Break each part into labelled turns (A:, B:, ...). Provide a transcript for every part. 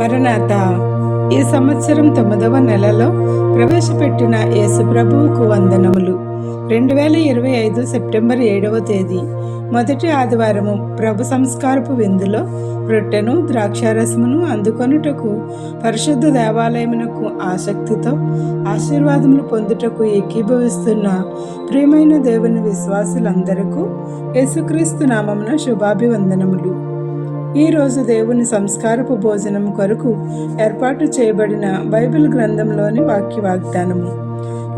A: మరణాత ఈ సంవత్సరం తొమ్మిదవ నెలలో ప్రవేశపెట్టిన యేసు ప్రభువుకు వందనములు. రెండు వేల ఇరవై ఐదు సెప్టెంబర్ ఏడవ తేదీ. మొదటి ఆదివారము ప్రభు సంస్కారపు విందులో రొట్టెను ద్రాక్షారసమును అందుకొనుటకు పరిశుద్ధ దేవాలయమునకు ఆసక్తితో ఆశీర్వాదములు పొందుటకు ఏకీభవిస్తున్న ప్రియమైన దేవుని విశ్వాసులందరకు యేసుక్రీస్తు నామమున శుభాభివందనములు. ఈరోజు దేవుని సంస్కారపు భోజనం కొరకు ఏర్పాటు చేయబడిన బైబిల్ గ్రంథంలోని వాక్య వాగ్దానము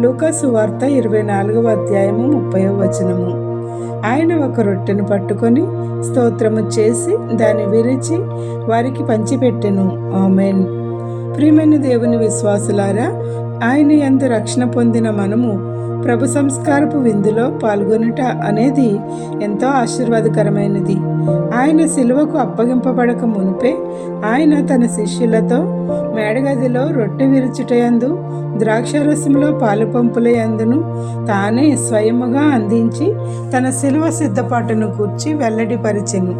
A: లూకాసు వార్త ఇరవై నాలుగవ అధ్యాయము ముప్పై వచనము. ఆయన ఒక రొట్టెను పట్టుకొని స్తోత్రము చేసి దాన్ని విరిచి వారికి పంచిపెట్టెను. ఆమెన్. ప్రియమైన దేవుని విశ్వాసులారా ఆయన ఎందు రక్షణ పొందిన మనము ప్రభు సంస్కారపు విందులో పాల్గొనుట అనేది ఎంతో ఆశీర్వాదకరమైనది. ఆయన శిలువకు అప్పగింపబడక మునిపే ఆయన తన శిష్యులతో మేడగదిలో రొట్టె విరుచుటయందు ద్రాక్షరసంలో పాలు పంపులయందును తానే స్వయముగా అందించి తన శిలువ సిద్ధపాటును కూర్చి వెల్లడిపరిచెను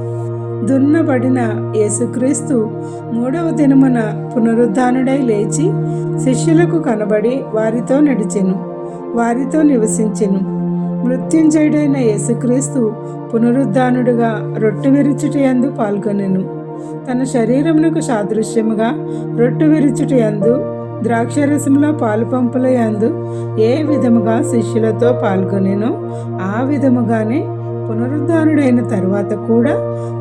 A: దున్నబడిన యేసుక్రీస్తు మూడవ దినమున పునరుద్ధానుడై లేచి శిష్యులకు కనబడి వారితో నడిచెను. వారితో నివసించెను. మృత్యుంజయుడైన యేసుక్రీస్తు పునరుద్ధానుడుగా రొట్టె విరుచుటయందు పాల్గొనెను. తన శరీరమునకు సాదృశ్యముగా రొట్టె విరుచుటయందు ద్రాక్షరసంలో పాలు పంపుల యందు ఏ విధముగా శిష్యులతో పాల్గొనెనో ఆ విధముగానే పునరుద్ధానుడైన తరువాత కూడా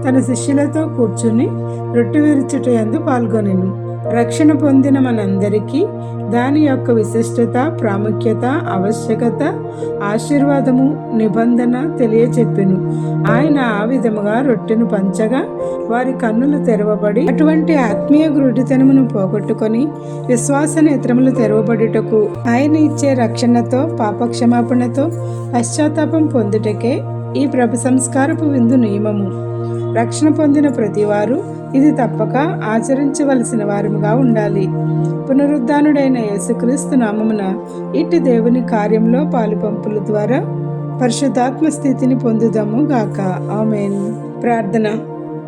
A: తన శిష్యులతో కూర్చుని రొట్టె విరుచుటయందు పాల్గొనెను. రక్షణ పొందిన మనందరికీ దాని యొక్క విశిష్టత ప్రాముఖ్యత ఆవశ్యకత ఆశీర్వాదము నిబంధన తెలియచెప్పెను. ఆయన ఆ విధముగా రొట్టెను పంచగా వారి కన్నులు తెరవబడి అటువంటి ఆత్మీయ గురుడితనమును పోగొట్టుకొని విశ్వాస నేత్రములు తెరవబడుటకు ఆయన ఇచ్చే రక్షణతో పాపక్షమాపణతో పశ్చాత్తాపం పొందుటకే ఈ ప్రభు సంస్కారపు విందు నియమము. రక్షణ పొందిన ప్రతివారు ఇది తప్పక ఆచరించవలసిన వారముగా ఉండాలి. పునరుద్ధానుడైన యేసుక్రీస్తు నామమున ఇట్టి దేవుని కార్యంలో పాలుపంపుల ద్వారా పరిశుద్ధాత్మ స్థితిని పొందుదాము గాక. ఆమెన్. ప్రార్థన.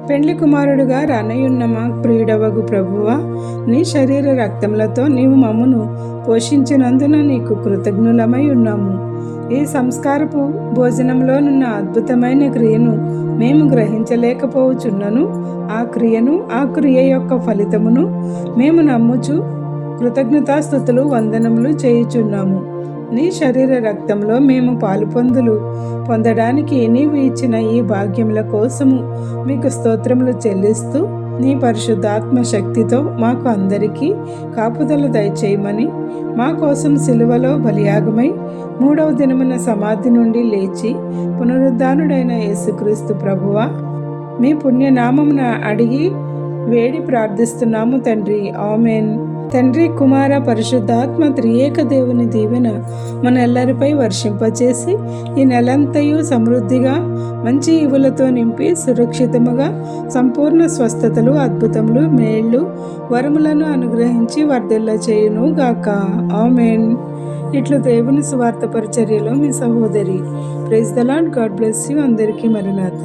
A: పెండ్లి కుమారుడుగా రానయున్న మా ప్రియుడవగు ప్రభువ నీ శరీర రక్తములతో నీవు మమ్మను పోషించినందున నీకు కృతజ్ఞులమై ఉన్నాము. ఈ సంస్కారపు భోజనంలోనున్న అద్భుతమైన క్రియను మేము గ్రహించలేకపోవచున్నను ఆ క్రియను ఆ క్రియ యొక్క ఫలితమును మేము నమ్ముచు కృతజ్ఞతాస్థుతులు వందనములు చేయుచున్నాము. నీ శరీర రక్తంలో మేము పాలుపొందులు. పొందడానికి నీవు ఇచ్చిన ఈ భాగ్యముల కోసము మీకు స్తోత్రములు చెల్లిస్తూ నీ పరిశుద్ధాత్మ శక్తితో మాకు అందరికీ కాపుదల దయచేయమని మా కోసం సిలువలో బలియాగమై మూడవ దినమున సమాధి నుండి లేచి పునరుద్ధానుడైన యేసుక్రీస్తు ప్రభువ మీ పుణ్యనామమున అడిగి వేడి ప్రార్థిస్తున్నాము తండ్రి. ఆమెన్. తండ్రి కుమార పరిశుద్ధాత్మ త్రియేక దేవుని దీవెన మనెల్లరిపై వర్షింపచేసి ఈ నెలంతయు సమృద్ధిగా మంచి ఇవులతో నింపి సురక్షితముగా సంపూర్ణ స్వస్థతలు అద్భుతములు మేళ్ళు వరములను అనుగ్రహించి వర్ధిల్ల చేయును గాక. ఆమెన్. ఇట్లు దేవుని స్వార్థ పరిచర్యలో మీ సహోదరి praise the Lord God bless you. అందరికీ మరినాథ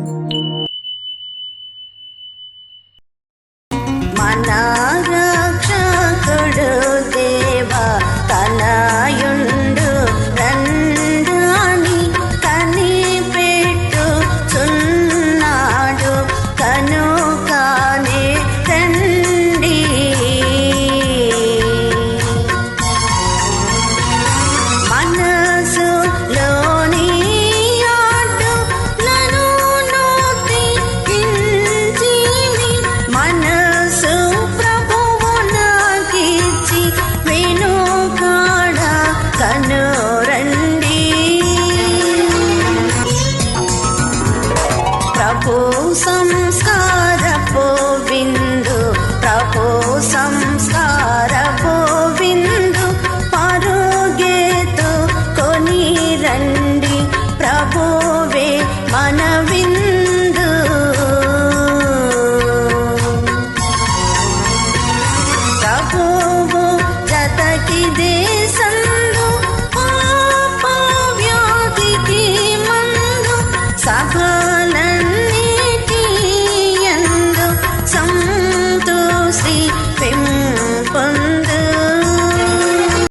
B: ప్రభు సంస్కారపు విందు ప్రభు సంస్కారపు విందు పరుగేతు కొని రండి ప్రభువే మన విందు ప్రభువు జతకి దే